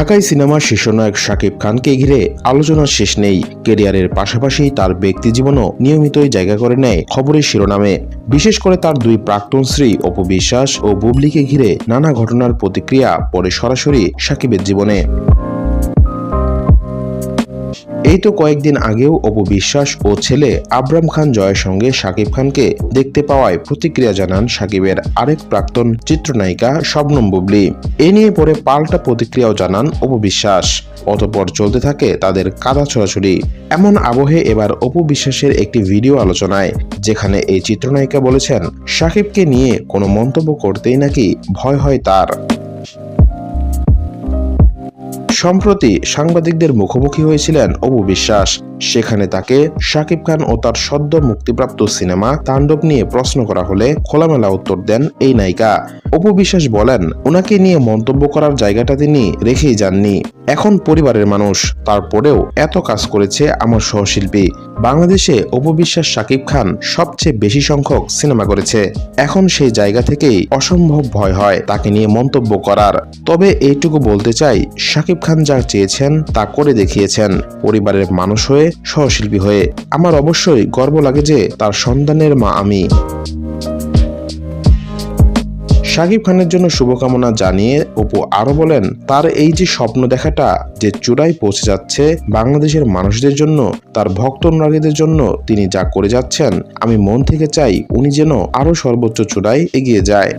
ঢাকাই সিনেমার শীর্ষনায়ক শাকিব খানকে ঘিরে আলোচনার শেষ নেই। কেরিয়ারের পাশাপাশি তার ব্যক্তি জীবনও নিয়মিতই জায়গা করে নেয় খবরের শিরোনামে। বিশেষ করে তার দুই প্রাক্তন স্ত্রী অপু বিশ্বাস ও বুবলিকে ঘিরে নানা ঘটনার প্রতিক্রিয়া পরে সরাসরি সাকিবের জীবনে। এই তো কয়েকদিন আগেও অপু বিশ্বাস ও ছেলে আবরাম খান জয়ের সঙ্গে শাকিব খানকে দেখতে পাওয়ায় প্রতিক্রিয়া জানান শাকিবের আরেক প্রাক্তন চিত্রনায়িকা শবনম বুবলি। এ নিয়ে পরে পাল্টা প্রতিক্রিয়াও জানান অপু বিশ্বাস। অতপর চলতে থাকে তাদের কাদা ছড়াছড়ি এমন আবহে এবার অপু বিশ্বাসের একটি ভিডিও আলোচনায়, যেখানে এই চিত্রনায়িকা বলেছেন শাকিবকে নিয়ে কোনো মন্তব্য করতেই নাকি ভয় হয় তার। সম্প্রতি সাংবাদিকদের মুখোমুখি হয়েছিলেন অপু বিশ্বাস। সেখানে তাকে শাকিব খান ও তার সদ্য মুক্তিপ্রাপ্ত সিনেমা তাণ্ডব নিয়ে প্রশ্ন করা হলে খোলামেলা উত্তর দেন এই নায়িকা। অপু বিশ্বাস বলেন, ওনাকে নিয়ে মন্তব্য করার জায়গাটা তিনি রেখেই যাননি। এখন পরিবারের মানুষ, তারপরেও এত কাজ করেছে আমার সহশিল্পী। বাংলাদেশে অপু বিশ্বাস, শাকিব খান সবচেয়ে বেশি সংখ্যক সিনেমা করেছে। এখন সেই জায়গা থেকেই অসম্ভব ভয় হয় তাকে নিয়ে মন্তব্য করার। তবে এইটুকু বলতে চাই, শাকিব খান যা চেয়েছেন তা করে দেখিয়েছেন। পরিবারের মানুষ হয়ে সহশিল্পী হয়ে। আমার অবশ্যই গর্ব লাগে যে তার সন্তানের মা আমি। শাকিব খানের জন্য শুভকামনা জানিয়ে অপু আরও বলেন, তার এই যে স্বপ্ন দেখাটা যে চূড়ায় পৌঁছে যাচ্ছে বাংলাদেশের মানুষদের জন্য, তার ভক্ত অনুরাগীদের জন্য তিনি যা করে যাচ্ছেন, আমি মন থেকে চাই উনি যেন আরও সর্বোচ্চ চূড়ায় এগিয়ে যায়।